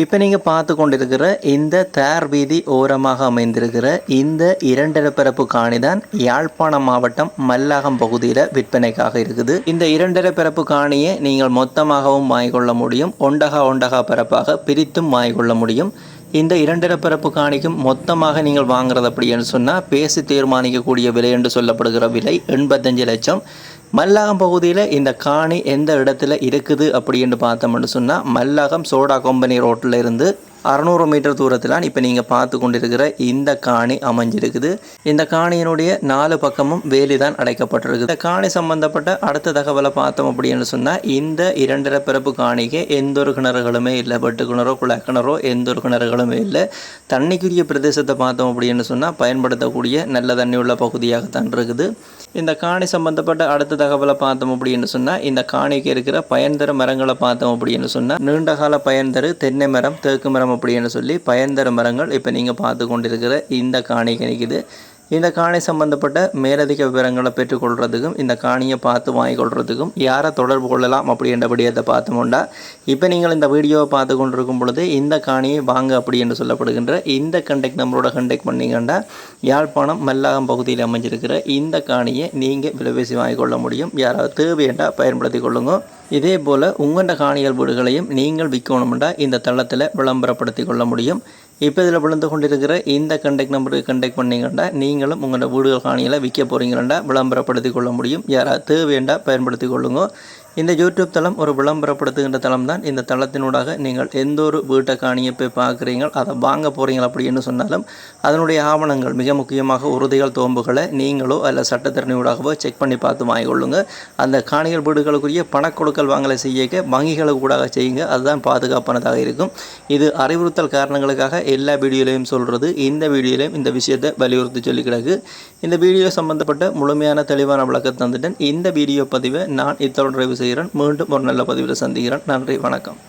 இப்போ நீங்கள் பார்த்து கொண்டிருக்கிற இந்த தேர் வீதி ஓரமாக அமைந்திருக்கிற இந்த இரண்டரை பரப்பு காணி தான் யாழ்ப்பாணம் மாவட்டம் மல்லாகம் பகுதியில் விற்பனைக்காக இருக்குது. இந்த இரண்டரை பிறப்பு காணியை நீங்கள் மொத்தமாகவும் வாங்கிக்கொள்ள முடியும். ஒண்டகா ஒண்டகா பரப்பாக பிரித்தும் வாங்கிக்கொள்ள முடியும். இந்த இரண்டரப்பரப்பு காணிக்கும் மொத்தமாக நீங்கள் வாங்குறது அப்படின்னு சொன்னால் பேசி தீர்மானிக்கக்கூடிய விலை என்று சொல்லப்படுகிற விலை எண்பத்தஞ்சு லட்சம். மல்லாகம் பகுதியில் இந்த காணி எந்த இடத்துல இருக்குது அப்படின்னு பார்த்தோம்னு சொன்னால் மல்லாகம் சோடா கம்பெனி ரோட்டில் இருந்து அறநூறு மீட்டர் தூரத்தில் இப்போ நீங்கள் பார்த்து கொண்டிருக்கிற இந்த காணி அமைஞ்சிருக்குது. இந்த காணியினுடைய நாலு பக்கமும் வேலி தான் அடைக்கப்பட்டிருக்குது. இந்த காணி சம்பந்தப்பட்ட அடுத்த தகவலை பார்த்தோம் அப்படின்னு சொன்னால் இந்த இரண்டரை பிறப்பு காணிக்கு எந்த ஒரு கிணறுகளுமே இல்லை. வெட்டு கிணறோ குழா கிணறோ எந்த ஒரு கிணறுகளுமே இல்லை. தண்ணிக்குரிய பிரதேசத்தை பார்த்தோம் அப்படின்னு சொன்னால் பயன்படுத்தக்கூடிய நல்ல தண்ணி உள்ள பகுதியாகத்தான் இருக்குது. இந்த காணி சம்பந்தப்பட்ட அடுத்த தகவலை பார்த்தோம் அப்படின்னு சொன்னால் இந்த காணிக்கு இருக்கிற பயன்தர மரங்களை பார்த்தோம் அப்படின்னு சொன்னால் நீண்டகால பயன்தரு தென்னை மரம் தேக்கு மரம் அப்படின்னு சொல்லி பயன்தர மரங்கள் இப்போ நீங்கள் பார்த்து கொண்டிருக்கிற இந்த காணி நிற்குது இந்த காணி சம்பந்தப்பட்ட மேலதிக விவரங்களை பெற்றுக்கொள்கிறதுக்கும் இந்த காணியை பார்த்து வாங்கிக்கொள்கிறதுக்கும் யாரை தொடர்பு கொள்ளலாம் அப்படின்ற விடயத்தை பார்த்தோம்னா இப்போ நீங்கள் இந்த வீடியோவை பார்த்து கொண்டிருக்கும் பொழுது இந்த காணியை வாங்க அப்படி என்று சொல்லப்படுகின்ற இந்த கண்டெக்ட் நம்பரோட கண்டெக்ட் பண்ணீங்கன்னா யாழ்ப்பாணம் மல்லாகம் பகுதியில் அமைஞ்சிருக்கிற இந்த காணியை நீங்கள் விலைபேசி வாங்கிக்கொள்ள முடியும். யாராவது தேவையண்டா பயன்படுத்தி கொள்ளுங்க. இதே போல் உங்களோட காணிகள் வீடுகளையும் நீங்கள் விற்கணும்டா இந்த தளத்தில் விளம்பரப்படுத்தி கொள்ள முடியும். இப்போ இதில் விழுந்து கொண்டிருக்கிற இந்த கண்டெக்ட் நம்பருக்கு கண்டெக்ட் பண்ணீங்கன்னா நீங்களும் உங்களோட வீடுகள் காணியில் விற்க போகிறீங்களா விளம்பரப்படுத்தி கொள்ள முடியும். யாராவது தேவையண்டா பயன்படுத்தி கொள்ளுங்க. இந்த யூடியூப் தளம் ஒரு விளம்பரப்படுத்துகின்ற தளம் தான் இந்த தளத்தினூடாக நீங்கள் எந்த ஒரு வீட்டை காணியை போய் பார்க்குறீங்க அதை வாங்க போகிறீங்க அப்படின்னு சொன்னாலும் அதனுடைய ஆவணங்கள் மிக முக்கியமாக உறுதிகள் தோம்புகளை நீங்களோ அல்ல சட்டத்திறனையூடாகவோ செக் பண்ணி பார்த்து வாங்கிக்கொள்ளுங்க அந்த காணிகள் வீடுகளுக்குரிய பணக்கொடுக்கல் வாங்கலை செய்ய வங்கிகளை கூடாக செய்யுங்க. அதுதான் பாதுகாப்பானதாக இருக்கும். இது அறிவுறுத்தல் காரணங்களுக்காக எல்லா வீடியோலையும் சொல்கிறது இந்த வீடியோலையும் இந்த விஷயத்தை வலியுறுத்தி சொல்லி கிடக்கு. இந்த வீடியோ சம்பந்தப்பட்ட முழுமையான தெளிவான விளக்கத்தை தந்துட்டேன். இந்த வீடியோ பதிவை நான் இத்தோடு நிறைவு செய்கிறேன் மீண்டும் ஒரு நல்ல பதிவில் சந்திக்கிறேன். நன்றி வணக்கம்.